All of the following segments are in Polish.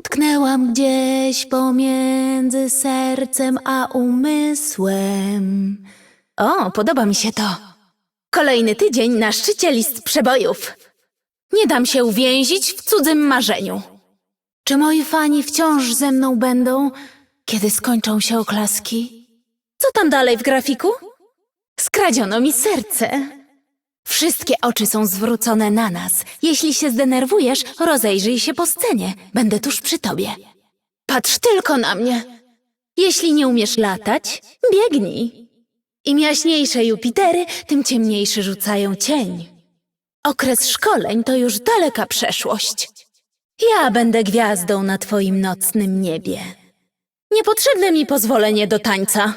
Utknęłam gdzieś pomiędzy sercem a umysłem. O, podoba mi się to. Kolejny tydzień na szczycie list przebojów. Nie dam się uwięzić w cudzym marzeniu. Czy moi fani wciąż ze mną będą, kiedy skończą się oklaski? Co tam dalej w grafiku? Skradziono mi serce. Wszystkie oczy są zwrócone na nas. Jeśli się zdenerwujesz, rozejrzyj się po scenie. Będę tuż przy tobie. Patrz tylko na mnie. Jeśli nie umiesz latać, biegnij. Im jaśniejsze Jupitery, tym ciemniejszy rzucają cień. Okres szkoleń to już daleka przeszłość. Ja będę gwiazdą na twoim nocnym niebie. Niepotrzebne mi pozwolenie do tańca.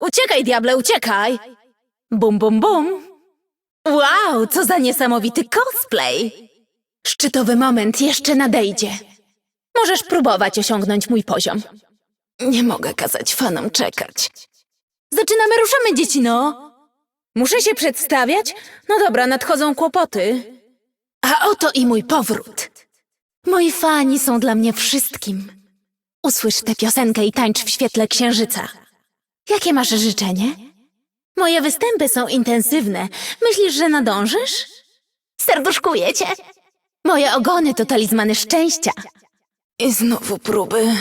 Uciekaj, diable, uciekaj! Bum, bum, bum. Wow, co za niesamowity cosplay! Szczytowy moment jeszcze nadejdzie. Możesz próbować osiągnąć mój poziom. Nie mogę kazać fanom czekać. Zaczynamy, ruszamy, dzieci, no! Muszę się przedstawiać? No dobra, nadchodzą kłopoty. A oto i mój powrót. Moi fani są dla mnie wszystkim. Usłysz tę piosenkę i tańcz w świetle księżyca. Jakie masz życzenie? Moje występy są intensywne. Myślisz, że nadążysz? Serduszkuję cię. Moje ogony to talizmany szczęścia. I znowu próby.